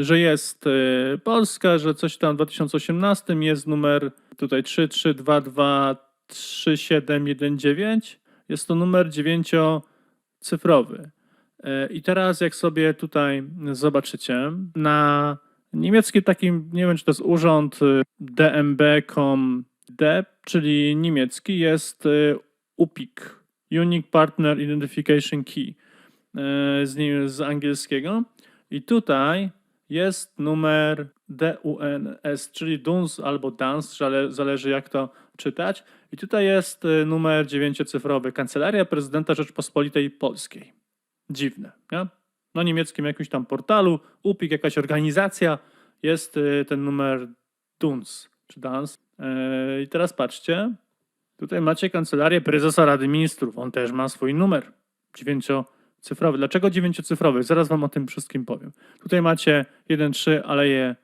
że jest e, Polska, że coś tam w 2018 jest numer tutaj 33223719. Jest to numer dziewięciocyfrowy. E, I teraz jak sobie tutaj zobaczycie, na niemieckim takim, nie wiem czy to jest urząd y, DMB.com.de, czyli niemiecki, jest y, UPIK, Unique Partner Identification Key e, z, z angielskiego. I tutaj jest numer DUNS, czyli DUNS albo DANS, zale- zależy jak to czytać. I tutaj jest y, numer dziewięciocyfrowy, Kancelaria Prezydenta Rzeczpospolitej Polskiej. Dziwne, nie? Na niemieckim jakimś tam portalu, UPIK, jakaś organizacja, jest y, ten numer DUNS, czy DANS. E, I teraz patrzcie, tutaj macie Kancelarię Prezesa Rady Ministrów, on też ma swój numer, dziewięciocyfrowy. Dlaczego dziewięciocyfrowy? Zaraz wam o tym wszystkim powiem. Tutaj macie 1-3 Aleje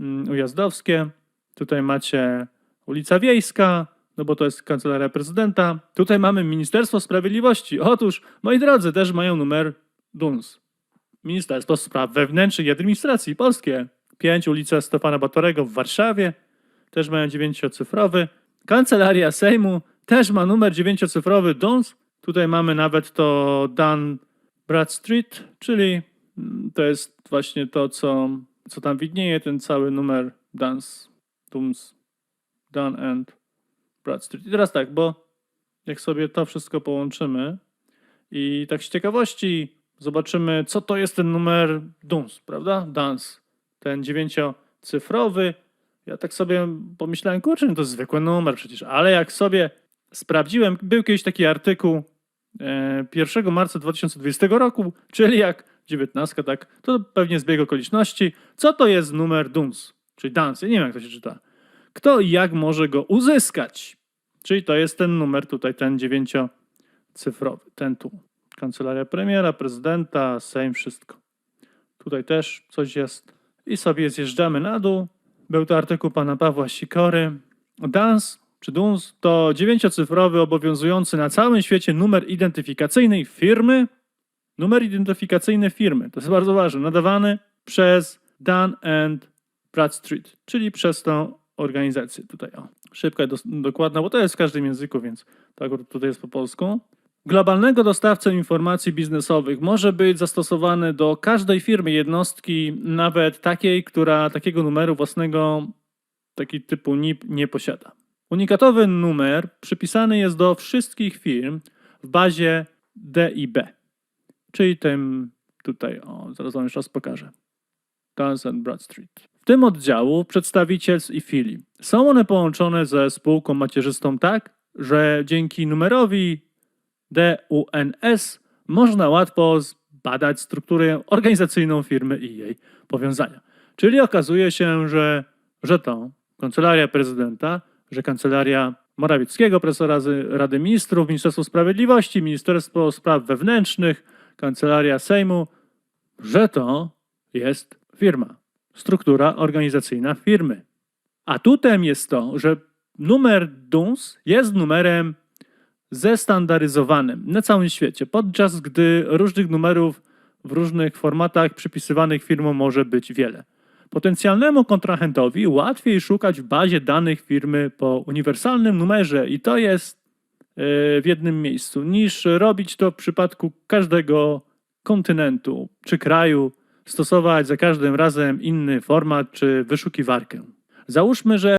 mm, Ujazdowskie, tutaj macie ulica Wiejska, no bo to jest kancelaria prezydenta. Tutaj mamy Ministerstwo Sprawiedliwości. Otóż, moi drodzy, też mają numer DUNS. Ministerstwo Spraw Wewnętrznych i Administracji Polskie. 5 ulica Stefana Batorego w Warszawie. Też mają dziewięciocyfrowy. Kancelaria Sejmu też ma numer dziewięciocyfrowy DUNS. Tutaj mamy nawet to Dan Bradstreet, czyli to jest właśnie to, co, co tam widnieje, ten cały numer DANS, DUNS, Dan and Bradstreet. I teraz tak, bo jak sobie to wszystko połączymy i tak z ciekawości zobaczymy, co to jest ten numer DUNS, prawda? DANS, ten dziewięciocyfrowy. Ja tak sobie pomyślałem, kurczę, to zwykły numer przecież, ale jak sobie sprawdziłem, był kiedyś taki artykuł 1 marca 2020 roku, czyli jak 19, tak, to pewnie zbieg okoliczności. Co to jest numer DUNS, czyli DANS? Ja nie wiem, jak to się czyta. Kto i jak może go uzyskać? Czyli to jest ten numer tutaj, ten dziewięciocyfrowy, ten tu. Kancelaria premiera, prezydenta, Sejm, wszystko. Tutaj też coś jest. I sobie zjeżdżamy na dół. Był to artykuł pana Pawła Sikory. DANS czy DUNS to dziewięciocyfrowy obowiązujący na całym świecie numer identyfikacyjny firmy. Numer identyfikacyjny firmy, to jest bardzo ważne, nadawany przez Dan and Bradstreet, czyli przez tą organizację tutaj. O. Szybka i dokładna, bo to jest w każdym języku, więc akurat tutaj jest po polsku. Globalnego dostawcę informacji biznesowych może być zastosowany do każdej firmy, jednostki, nawet takiej, która takiego numeru własnego, taki typu NIP nie posiada. Unikatowy numer przypisany jest do wszystkich firm w bazie DIB, czyli tym tutaj, o, zaraz wam jeszcze raz pokażę. Dun and Bradstreet. W tym oddziału przedstawicielstw i filii są one połączone ze spółką macierzystą tak, że dzięki numerowi DUNS można łatwo zbadać strukturę organizacyjną firmy i jej powiązania. Czyli okazuje się, że, że to Kancelaria Prezydenta, że Kancelaria Morawieckiego, Prezesa Rady, Ministrów, Ministerstwo Sprawiedliwości, Ministerstwo Spraw Wewnętrznych, Kancelaria Sejmu, że to jest firma, struktura organizacyjna firmy. Atutem jest to, że numer DUNS jest numerem zestandaryzowanym na całym świecie, podczas gdy różnych numerów w różnych formatach przypisywanych firmom może być wiele. Potencjalnemu kontrahentowi łatwiej szukać w bazie danych firmy po uniwersalnym numerze i to jest e, w jednym miejscu, niż robić to w przypadku każdego kontynentu czy kraju, stosować za każdym razem inny format czy wyszukiwarkę. Załóżmy, że